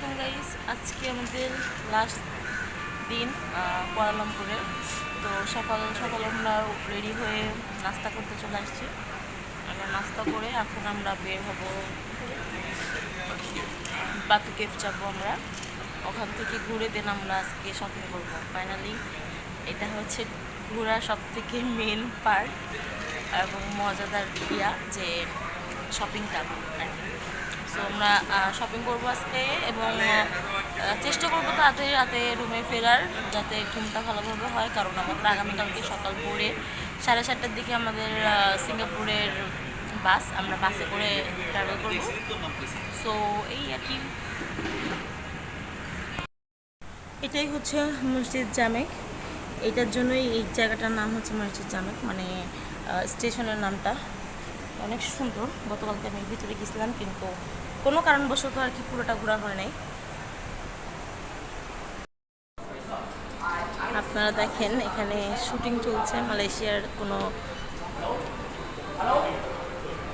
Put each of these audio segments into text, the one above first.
আলাইকুম গাইস আজকে আমাদের লাস্ট দিন আহ, তো সকাল সকাল আমরা রেডি হয়ে নাস্তা করতে চলে আসছি। আমরা নাস্তা করে এখন আমরা বের হব বাতু কেফ যাব আমরা। ওখান থেকে ঘুরে দেন আমরা আজকে শপিং করব। ফাইনালি এটা হচ্ছে ঘোরার সব থেকে মেন পার্ট এবং মজাদার ইয়া যে শপিংটা আর কি। আমরা শপিং করব আজকে এবং চেষ্টা করব তাড়াতাড়ি রাতে রুমে ফেরার যাতে ঘুমটা ভালোভাবে হয়। কারণ আমাদের আগামীকালকে সকাল ভোরে সাড়ে সাতটার দিকে আমাদের সিঙ্গাপুরের বাস, আমরা বাসে করে ট্রাভেল করব। সো এই আর কি। এটাই হচ্ছে মসজিদ জামেক। এটার জন্যই এই জায়গাটার নাম হচ্ছে মসজিদ জামেক। মানে স্টেশনের নামটা অনেক সুন্দর। গতকালকে আমি ভিতরে গেছিলাম, কিন্তু কোনো কারণবশত আর কি পুরোটা ঘোরা হয় নাই। আপনারা দেখেন এখানে শুটিং চলছে, মালয়েশিয়ার কোনো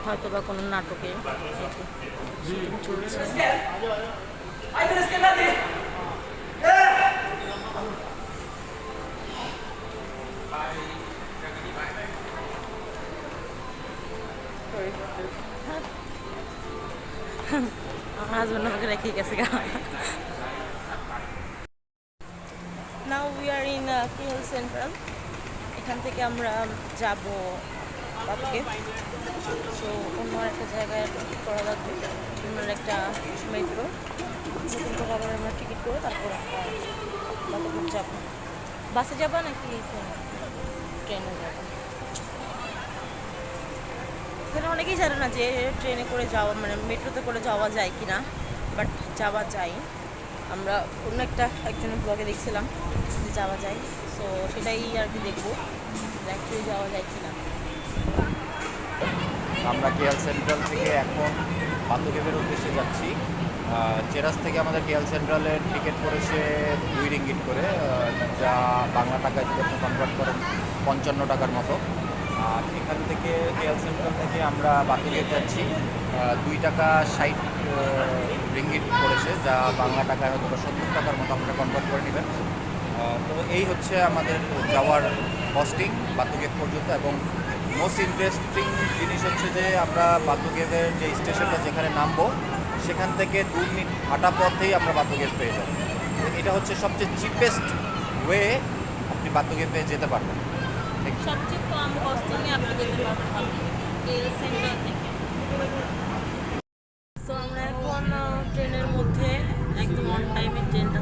হয়তো বা কোনো নাটকে চলছে। হাজব্যান্ড আমাকে রেখে গেছে now we are in KL Central এখান থেকে আমরা যাব বাপকে। সো অন্য একটা জায়গায় টিকিট করা লাগবে অন্য একটা মেট্রো নতুন করে আবার আমরা টিকিট করে তারপর আমরা যাব। বাসে যাবা নাকি ট্রেনে যাব? এখানে অনেকেই জানে না যে ট্রেনে করে যাওয়া মানে মেট্রোতে করে যাওয়া যায় কি না বাট যাওয়া যায়। আমরা অন্য একটা একজনের ব্লগে দেখছিলাম যে যাওয়া যায় সো সেটাই আর কি দেখব অ্যাকচুয়ালি যাওয়া যায় কি না আমরা কেএল সেন্ট্রাল থেকে এখন বাতুকেবের উদ্দেশ্যে যাচ্ছি। চেরাস থেকে আমাদের কেএল সেন্ট্রালের টিকিট পড়েছে দুই রিঙ্গিট করে যা বাংলা টাকায় যদি আপনি কনভার্ট করেন পঞ্চান্ন টাকার মতো। আর এখান থেকে কেএল সেন্ট্রাল থেকে আমরা বাতুকেব যাচ্ছি। দুই টাকা ষাট রিঙ্গিট পড়েছে, যা বাংলা টাকায় হয়তো সত্তর টাকার মতো আপনারা কনভার্ট করে নেবেন। তো এই হচ্ছে আমাদের যাওয়ার কস্টিং বাতুকেব পর্যন্ত, এবং মোস্ট ইন্টারেস্টিং জিনিস হচ্ছে যে আমরা বাতুকেবের যে স্টেশনটা যেখানে নামবো, সেখান থেকে দু মিনিট হাঁটা পথেই আমরা বাতুকেব পেয়ে যাব। এটা হচ্ছে সবচেয়ে চিপেস্ট ওয়ে আপনি পেয়ে যেতে পারবেন। সবচেয়ে থেকে। তো আমরা এখন ট্রেনের মধ্যে একদম অন ট্রেনটা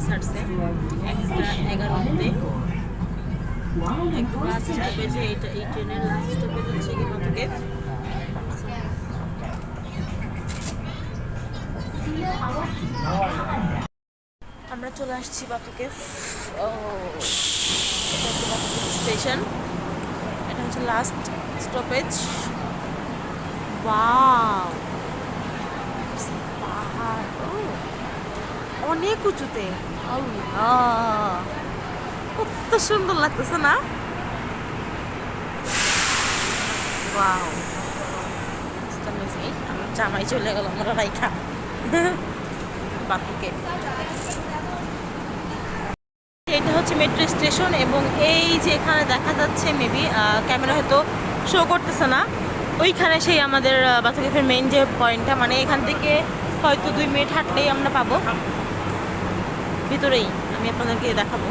এগারোতে একদম এইটা, এই ট্রেনের কি আমরা চলে আসছি বাতুকে। স্টেশন এটা হচ্ছে লাস্ট স্টপেজ পাহাড় অনেক উঁচুতে। কত সুন্দর লাগতেছে না? আমার জামাই চলে গেল, আমরা রাইখা। বাপুকে এটা হচ্ছে মেট্রো স্টেশন এবং এই যে এখানে দেখা যাচ্ছে মেবি ক্যামেরা হয়তো শো করতেছে না। ওইখানে সেই আমাদের বাথুকেফের মেইন যে পয়েন্টটা মানে এখান থেকে হয়তো দুই মিনিট হাঁটলেই আমরা পাবো। ভিতরেই আমি আপনাদেরকে দেখাবো।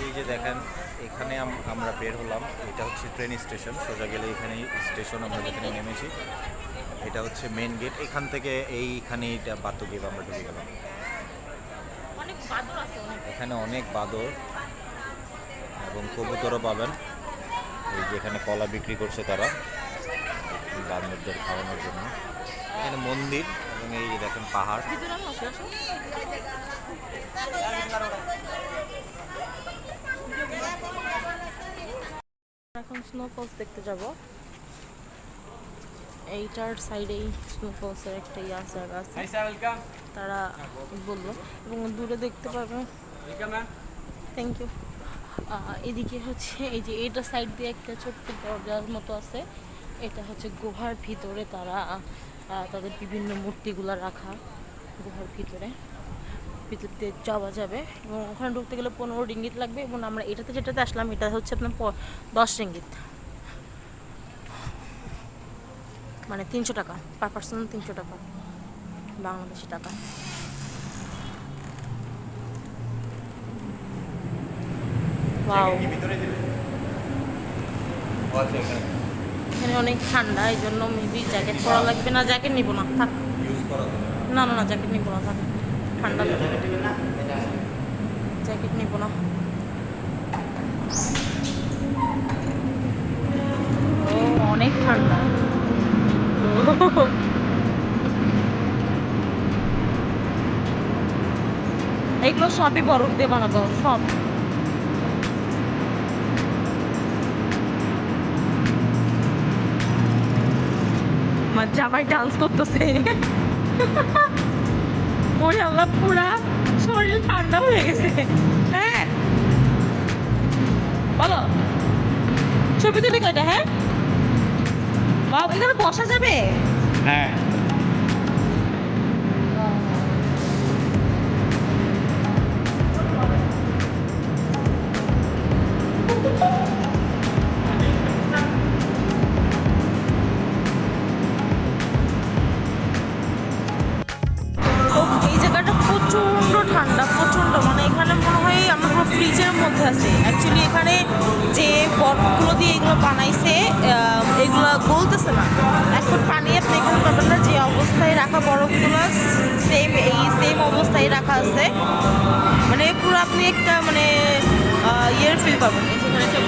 এই যে দেখেন, এখানে আমরা বের হলাম। এটা হচ্ছে ট্রেন স্টেশন সোজা গেলে এখানেই স্টেশন আমরা যেখানে নেমেছি। এটা হচ্ছে মেন গেট এখান থেকে এইখানে এটা বাতুকেব আমরা ঢুকে গেলাম অনেক বাদর আছে অনেক এখানে অনেক বাদর এবং কবুতরও পাবেন। এই যে এখানে কলা বিক্রি করছে তারা বান্দরদের খাওয়ানোর জন্য। এখানে মন্দির এবং এই যে দেখেন পাহাড়। এখন স্নোফলস দেখতে যাব। এইটার সাইডেই স্নোফলসের একটা ইয়ার জায়গা আছে। তারা বলল এবং দূরে দেখতে পারবেন থ্যাংক ইউ এদিকে হচ্ছে এই যে এটা সাইড দিয়ে একটা ছোট্ট দরজার মতো আছে। এটা হচ্ছে গুহার ভিতরে তারা তাদের বিভিন্ন মূর্তিগুলো রাখা গুহার ভিতরে। ভিতর দিয়ে যাওয়া যাবে এবং ওখানে ঢুকতে গেলে পনেরো রিঙ্গিত লাগবে এবং আমরা এটাতে যেটাতে আসলাম এটা হচ্ছে আপনার দশ রিঙ্গিত। মানে তিনশো টাকা পার পার্সন তিনশো টাকা বাংলাদেশি টাকা। Wow. এখানে। অনেক ঠান্ডা এই জন্য মেবি জ্যাকেট পরা লাগবে না জ্যাকেট নিব না থাক। না। না না জ্যাকেট নিব না থাক। ঠান্ডা জ্যাকেট নিব না। ও অনেক ঠান্ডা। এগুলো সবই বরফ দিয়ে বানাতো সব। জামাই ডান্স করতেছে। ওরে আল্লাহ, পুরা শরীর ঠান্ডা হয়ে গেছে। হ্যাঁ। বলো। ছবি তুলি কয়টা হ্যাঁ? এখানে বসা যাবে? হ্যাঁ। এখানে যে বরফগুলো দিয়ে এগুলো বানাইছে এগুলো গলতেছে না। এখন পানি আপনি এখানে পাবেন না যে অবস্থায় রাখা বরফগুলো সেম এই সেম অবস্থায় রাখা আছে। মানে পুরো আপনি একটা মানে ইয়ের ফিল পাবেন। যেখানে একটা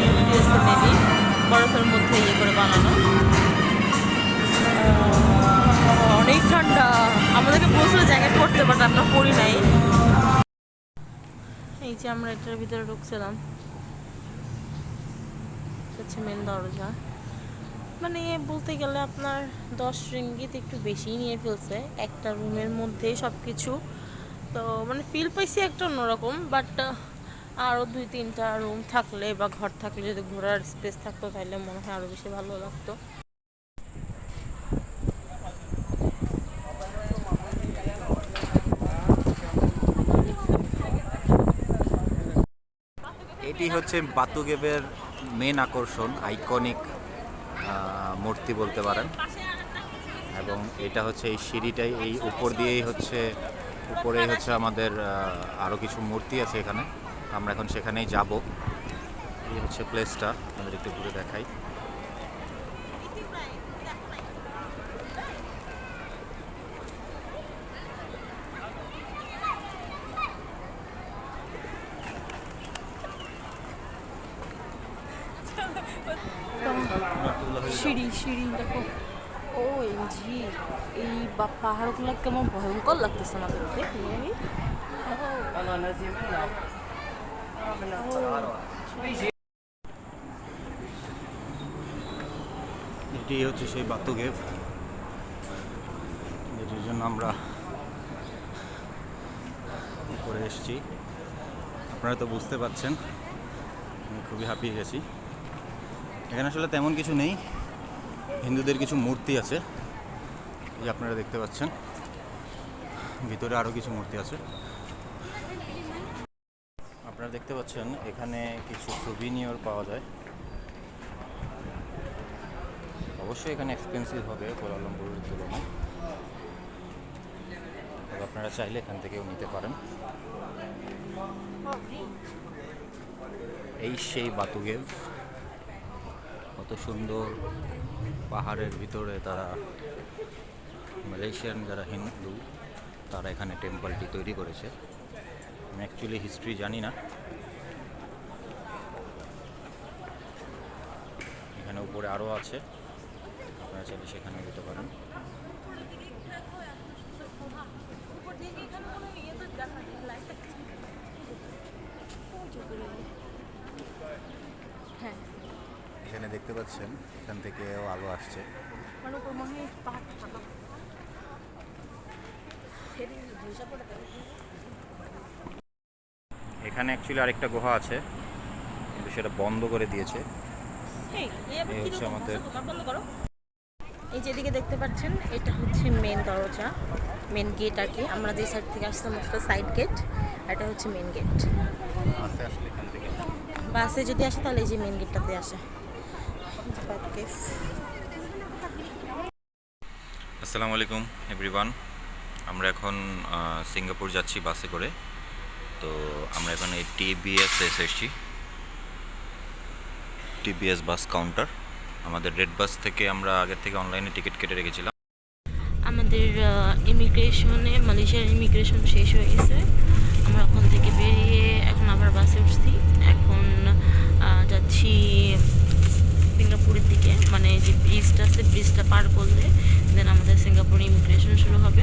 বরফের মধ্যে ইয়ে করে বানানো। অনেক ঠান্ডা। আমাদেরকে বলছিল জ্যাকেট পরতে বাট আমরা পরি নাই। এই যে আমরা এটার ভিতরে ঢুকছিলাম। হচ্ছে মেন দরজা। মানে বলতে গেলে আপনার দশ রিঙ্গিত একটু বেশিই নিয়ে ফেলছে, একটা রুমের মধ্যেই সব কিছু তো মানে ফিল পাইছি একটা অন্যরকম বাট আরও দুই তিনটা রুম থাকলে বা ঘর থাকলে যদি ঘোরার স্পেস থাকতো তাহলে মনে হয় আরও বেশি ভালো লাগতো। এটি হচ্ছে বাতুগেবের মেন আকর্ষণ আইকনিক মূর্তি বলতে পারেন। এবং এটা হচ্ছে এই সিঁড়িটাই, এই উপর দিয়েই হচ্ছে, উপরেই হচ্ছে আমাদের আরও কিছু মূর্তি আছে এখানে। আমরা এখন সেখানেই যাব। এই হচ্ছে প্লেসটা আমাদের একটু ঘুরে দেখাই। সিঁড়ি সিঁড়ি, দেখো। ও, এনজি, এই বা পাহাড়গুলো কেমন ভয়ঙ্কর লাগতেছে দেখতে এটি হচ্ছে সেই বাতুগেভ যেটির জন্য আমরা উপরে এসেছি। আপনারা তো বুঝতে পারছেন, আমি খুবই হাঁপিয়ে গেছি। এখানে আসলে তেমন কিছু নেই। হিন্দুদের কিছু মূর্তি আছে। যে আপনারা দেখতে পাচ্ছেন, ভিতরে আরও কিছু মূর্তি আছে। আপনারা দেখতে পাচ্ছেন, এখানে কিছু সুভিনিয়র পাওয়া যায়। অবশ্যই এখানে এক্সপেন্সিভ হবে কোলালামপুরের তুলনায়। আপনারা চাইলে এখান থেকেও নিতে পারেন। এই সেই বাতুগেভ। কত সুন্দর পাহাড়ের ভিতরে তারা মালয়েশিয়ান যারা হিন্দু, তারা এখানে টেম্পলটি তৈরি করেছে। আমি অ্যাকচুয়ালি হিস্ট্রি জানি না। এখানে উপরে আরও আছে। আপনারা চাইলে সেখানে যেতে পারেন। হ্যাঁ। এখানে দেখতে পাচ্ছেন এখান থেকেও আলো আসছে। মানে এখানে অ্যাকচুয়ালি আরেকটা গুহা আছে কিন্তু সেটা বন্ধ করে দিয়েছে। এই, হচ্ছে আমাদের- এই যেদিকে দেখতে পাচ্ছেন এটা হচ্ছে মেন দরজা মেন গেট আর কি। আমরা যে সাইড থেকে আসতাম ওটা সাইড গেট এটা হচ্ছে মেন গেট বাসে যদি আসে তাহলে এই যে মেন গেটটাতে আসে। আসসালামু আলাইকুম এভরিওয়ান আমরা এখন সিঙ্গাপুর যাচ্ছি বাসে করে। তো আমরা এখন এই টিবিএস এসে এসেছি। টিবিএস বাস কাউন্টার আমাদের রেড বাস থেকে আমরা আগে থেকে অনলাইনে টিকিট কেটে রেখেছিলাম। আমাদের ইমিগ্রেশনে মালয়েশিয়ার ইমিগ্রেশন শেষ হয়ে গেছে। আমরা ওখান থেকে বেরিয়ে এখন আবার বাসে উঠছি। এখন যাচ্ছি সিঙ্গাপুরের দিকে মানে যে ব্রিজটা আছে ব্রিজটা পার করলে দেন আমাদের সিঙ্গাপুরে ইমিগ্রেশন শুরু হবে।